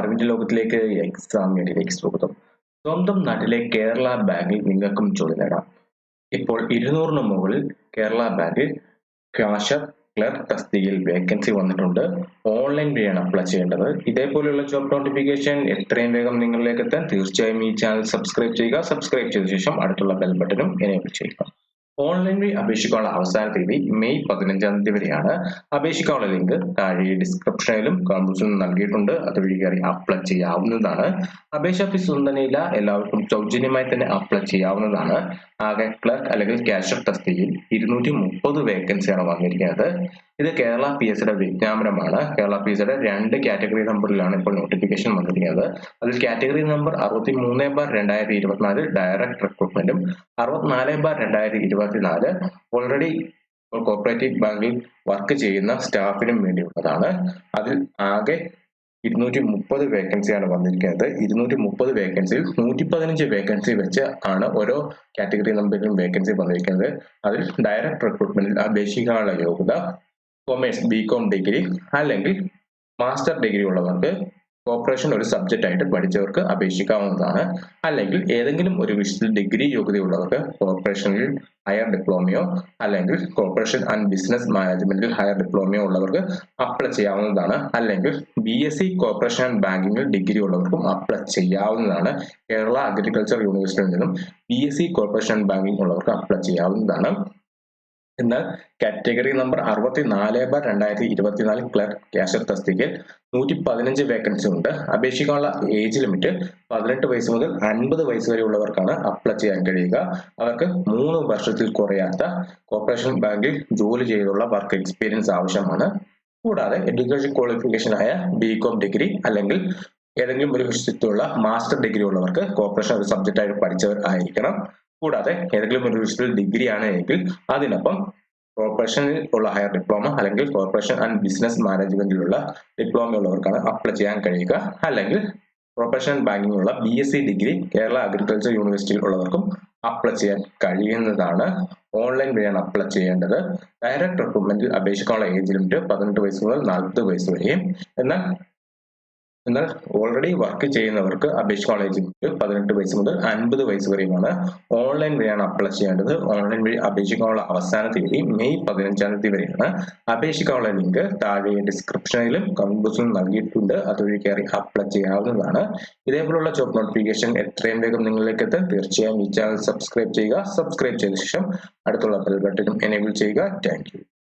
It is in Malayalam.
അറിവിന്റെ ലോകത്തിലേക്ക് എക്സാം മീഡിയയിലേക്ക് സ്വാഗതം. സ്വന്തം നാട്ടിലെ കേരള ബാങ്കിൽ നിങ്ങൾക്കും ജോലി നേടാം. ഇപ്പോൾ ഇരുന്നൂറിന് മുകളിൽ കേരള ബാങ്കിൽ കാഷർ ക്ലർക്ക് തസ്തികയിൽ വേക്കൻസി വന്നിട്ടുണ്ട്. ഓൺലൈൻ വഴിയാണ് അപ്ലൈ ചെയ്യേണ്ടത്. ഇതേപോലെയുള്ള ജോബ് നോട്ടിഫിക്കേഷൻ എത്രയും വേഗം നിങ്ങളിലേക്ക് എത്താൻ തീർച്ചയായും ഈ ചാനൽ സബ്സ്ക്രൈബ് ചെയ്യുക. സബ്സ്ക്രൈബ് ചെയ്ത ശേഷം അടുത്തുള്ള ബെൽ ബട്ടനും എനേബിൾ ചെയ്യുക. ഓൺലൈൻ വഴി അപേക്ഷിക്കാനുള്ള അവസാന തീയതി മെയ് പതിനഞ്ചാം തീയതി വരെയാണ് അപേക്ഷിക്കാനുള്ള ലിങ്ക് താഴെ ഡിസ്ക്രിപ്ഷനിലും കമ്പോസിലും നൽകിയിട്ടുണ്ട്. അതുവഴി കയറി അപ്ലൈ ചെയ്യാവുന്നതാണ്. അപേക്ഷ ഫീസ് ഒന്നും എല്ലാവർക്കും സൗജന്യമായി തന്നെ അപ്ലൈ ചെയ്യാവുന്നതാണ്. ആകെ ക്ലർക്ക് അല്ലെങ്കിൽ ക്യാഷർ തസ്തികയിൽ ഇരുന്നൂറ്റി മുപ്പത് വേക്കൻസിയാണ് വന്നിരിക്കുന്നത്. ഇത് കേരള പി എസ് സിയുടെ വിജ്ഞാപനമാണ്. കേരള പി എസ് സിയുടെ രണ്ട് കാറ്റഗറി നമ്പറിലാണ് ഇപ്പോൾ നോട്ടിഫിക്കേഷൻ വന്നിരിക്കുന്നത്. അതിൽ കാറ്റഗറി നമ്പർ അറുപത്തി മൂന്ന് ബാർ രണ്ടായിരത്തി ഇരുപത്തിനാല് ഡയറക്ട് റിക്രൂട്ട്മെന്റും അറുപത്തിനാല് ബാർ രണ്ടായിരത്തി ഇരുപത്തിനാല് ഓൾറെഡി കോപ്പറേറ്റീവ് ബാങ്കിൽ വർക്ക് ചെയ്യുന്ന സ്റ്റാഫിനും വേണ്ടിയുള്ളതാണ്. അതിൽ ആകെ ഇരുന്നൂറ്റി മുപ്പത് വേക്കൻസിയാണ് വന്നിരിക്കുന്നത്. ഇരുന്നൂറ്റി മുപ്പത് വേക്കൻസിയിൽ നൂറ്റി പതിനഞ്ച് വേക്കൻസി വെച്ച് ആണ് ഓരോ കാറ്റഗറി നമ്പറിലും വേക്കൻസി വന്നിരിക്കുന്നത്. അതിൽ ഡയറക്ട് റിക്രൂട്ട്മെന്റിൽ അപേക്ഷിക്കാനുള്ള യോഗ്യത കൊമേഴ്സ് ബികോം ഡിഗ്രി അല്ലെങ്കിൽ മാസ്റ്റർ ഡിഗ്രി ഉള്ളവർക്ക് കോർപ്പറേഷൻ ഒരു സബ്ജക്റ്റ് ആയിട്ട് പഠിച്ചവർക്ക് അപേക്ഷിക്കാവുന്നതാണ്. അല്ലെങ്കിൽ ഏതെങ്കിലും ഒരു വിഷയത്തിൽ ഡിഗ്രി യോഗ്യതയുള്ളവർക്ക് കോർപ്പറേഷനിൽ ഹയർ ഡിപ്ലോമയോ അല്ലെങ്കിൽ കോർപ്പറേഷൻ ആൻഡ് ബിസിനസ് മാനേജ്മെന്റിൽ ഹയർ ഡിപ്ലോമയോ ഉള്ളവർക്ക് അപ്ലൈ ചെയ്യാവുന്നതാണ്. അല്ലെങ്കിൽ B S C corporation and ബാങ്കിങ്ങിൽ degree ഉള്ളവർക്കും അപ്ലൈ ചെയ്യാവുന്നതാണ്. കേരള അഗ്രികൾച്ചർ യൂണിവേഴ്സിറ്റിയിൽ നിന്നും B S C corporation and banking ഉള്ളവർക്ക് അപ്ലൈ ചെയ്യാവുന്നതാണ്. എന്നാൽ കാറ്റഗറി നമ്പർ അറുപത്തി നാല് ബാർ രണ്ടായിരത്തി ഇരുപത്തിനാല് ക്ലർക്ക് ക്യാഷർ തസ്തികയിൽ നൂറ്റി പതിനഞ്ച് വേക്കൻസി ഉണ്ട്. അപേക്ഷിക്കാനുള്ള ഏജ് ലിമിറ്റ് പതിനെട്ട് വയസ്സ് മുതൽ അൻപത് വയസ്സ് വരെ ഉള്ളവർക്കാണ് അപ്ലൈ ചെയ്യാൻ കഴിയുക. അവർക്ക് മൂന്ന് വർഷത്തിൽ കുറയാത്ത കോർപ്പറേഷൻ ബാങ്കിൽ ജോലി ചെയ്തുള്ള വർക്ക് എക്സ്പീരിയൻസ് ആവശ്യമാണ്. കൂടാതെ എഡ്യൂക്കേഷൻ ക്വാളിഫിക്കേഷൻ ആയ ബി കോം ഡിഗ്രി അല്ലെങ്കിൽ ഏതെങ്കിലും ഒരു വിഷയത്തിലുള്ള മാസ്റ്റർ ഡിഗ്രി ഉള്ളവർക്ക് കോർപ്പറേഷൻ ഒരു സബ്ജക്റ്റായിട്ട് പഠിച്ചവർ ആയിരിക്കണം. കൂടാതെ ഏതെങ്കിലും ഒരു വിഷയത്തിൽ ഡിഗ്രി ആണ് എങ്കിൽ അതിനൊപ്പം കോർപ്പറേഷനിൽ ഉള്ള ഹയർ ഡിപ്ലോമ അല്ലെങ്കിൽ കോർപ്പറേഷൻ ആൻഡ് ബിസിനസ് മാനേജ്മെന്റിലുള്ള ഡിപ്ലോമ ഉള്ളവർക്കാണ് അപ്ലൈ ചെയ്യാൻ കഴിയുക. അല്ലെങ്കിൽ professional ബാങ്കിങ്ങിലുള്ള B S C degree Kerala agriculture യൂണിവേഴ്സിറ്റിയിൽ ഉള്ളവർക്കും അപ്ലൈ ചെയ്യാൻ കഴിയുന്നതാണ്. ഓൺലൈൻ വഴിയാണ് അപ്ലൈ ചെയ്യേണ്ടത്. ഡയറക്ട് റിക്രൂട്ട്മെന്റിൽ അപേക്ഷിക്കാനുള്ള ഏജ് ലിമിറ്റ് പതിനെട്ട് വയസ്സ് മുതൽ നാൽപ്പത് വയസ്സ് വരെയും. എന്നാൽ എന്നാൽ ഓൾറെഡി വർക്ക് ചെയ്യുന്നവർക്ക് അപേക്ഷ കോളേജിൽ പതിനെട്ട് വയസ്സ് മുതൽ അൻപത് വയസ്സ് വരെയുമാണ് ഓൺലൈൻ വഴിയാണ് അപ്ലൈ ചെയ്യേണ്ടത്. ഓൺലൈൻ വഴി അപേക്ഷിക്കാനുള്ള അവസാന തീയതി മെയ് പതിനഞ്ചാം തീയതി വരെയാണ്. അപേക്ഷിക്കാനുള്ള ലിങ്ക് താഴെ ഡിസ്ക്രിപ്ഷനിലും കമന്റ് ബോക്സിലും നൽകിയിട്ടുണ്ട്. അതുവഴി കയറി അപ്ലൈ ചെയ്യാവുന്നതാണ്. ഇതേപോലുള്ള ജോബ് നോട്ടിഫിക്കേഷൻ എത്രയും വേഗം നിങ്ങളിലേക്ക് എത്താൻ തീർച്ചയായും ഈ ചാനൽ സബ്സ്ക്രൈബ് ചെയ്യുക. സബ്സ്ക്രൈബ് ചെയ്ത ശേഷം അടുത്തുള്ള ബെൽ ബട്ടനും എനേബിൾ ചെയ്യുക. താങ്ക്